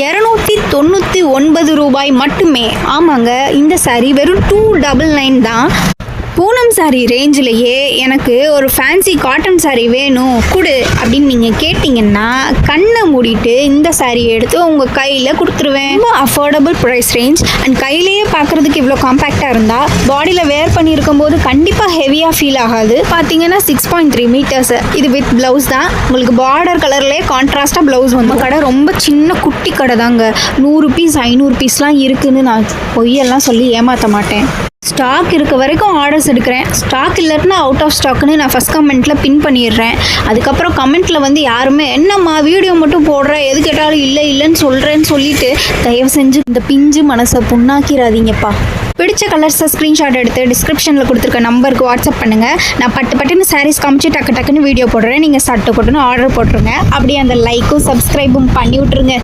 இரநூத்தி தொண்ணூற்றி ஒன்பது ரூபாய் மட்டுமே. ஆமாங்க இந்த saree வெறும் டூ டபுள் நைன் தான். பூனம் சாரி ரேஞ்சிலேயே எனக்கு ஒரு ஃபேன்சி காட்டன் சாரி வேணும். கொடு அப்படின்னு நீங்கள் கேட்டிங்கன்னா கண்ணை மூடிட்டு இந்த சாரியை எடுத்து உங்கள் கையில் கொடுத்துருவேன். ரொம்ப அஃபோர்டபுள் ப்ரைஸ் ரேஞ்ச் அண்ட் கையிலேயே பார்க்குறதுக்கு இவ்வளோ காம்பேக்டாக இருந்தால் பாடியில் வேர் பண்ணியிருக்கும் போது கண்டிப்பாக ஹெவியாக ஃபீல் ஆகாது. பார்த்தீங்கன்னா சிக்ஸ் பாயிண்ட் த்ரீ மீட்டர்ஸ் இது வித் ப்ளவுஸ் தான். உங்களுக்கு பார்டர் கலர்லேயே கான்ட்ராஸ்ட்டாக ப்ளவுஸ் வந்து. கடை ரொம்ப சின்ன குட்டி கடை தாங்க. நூறு பீஸ் ஐநூறு பீஸ்லாம் இருக்குதுன்னு நான் பொய்யெல்லாம் சொல்லி ஏமாற்ற மாட்டேன். ஸ்டாக் இருக்க வரைக்கும் ஆர்டர்ஸ் எடுக்கிறேன். ஸ்டாக் இல்லைன்னா அவுட் ஆஃப் ஸ்டாக்னு நான் ஃபஸ்ட் கமெண்ட்டில் பின் பண்ணிடுறேன். அதுக்கப்புறம் கமெண்ட்டில் வந்து யாருமே என்னம்மா வீடியோ மட்டும் போடுற? எது கேட்டாலும் இல்லை இல்லைன்னு சொல்கிறேன்னு சொல்லிட்டு தயவு செஞ்சு இந்த பிஞ்சு மனசை புண்ணாக்கிடாதீங்கப்பா. பிடிச்ச கலர்ஸை ஸ்க்ரீன்ஷாட் எடுத்து டிஸ்கிரிப்ஷனில் கொடுத்துருக்க நம்பருக்கு வாட்ஸ்அப் பண்ணுங்கள் நான் பட்டு பட்டுன்னு சாரீஸ் காமிச்சு டக்கு டக்குன்னு வீடியோ போடுறேன். நீங்கள் சட்டை போட்டுன்னு ஆர்டர் போட்டுருங்க. அப்படியே அந்த லைக்கும் சப்ஸ்கிரைபும் பண்ணி விட்ருங்க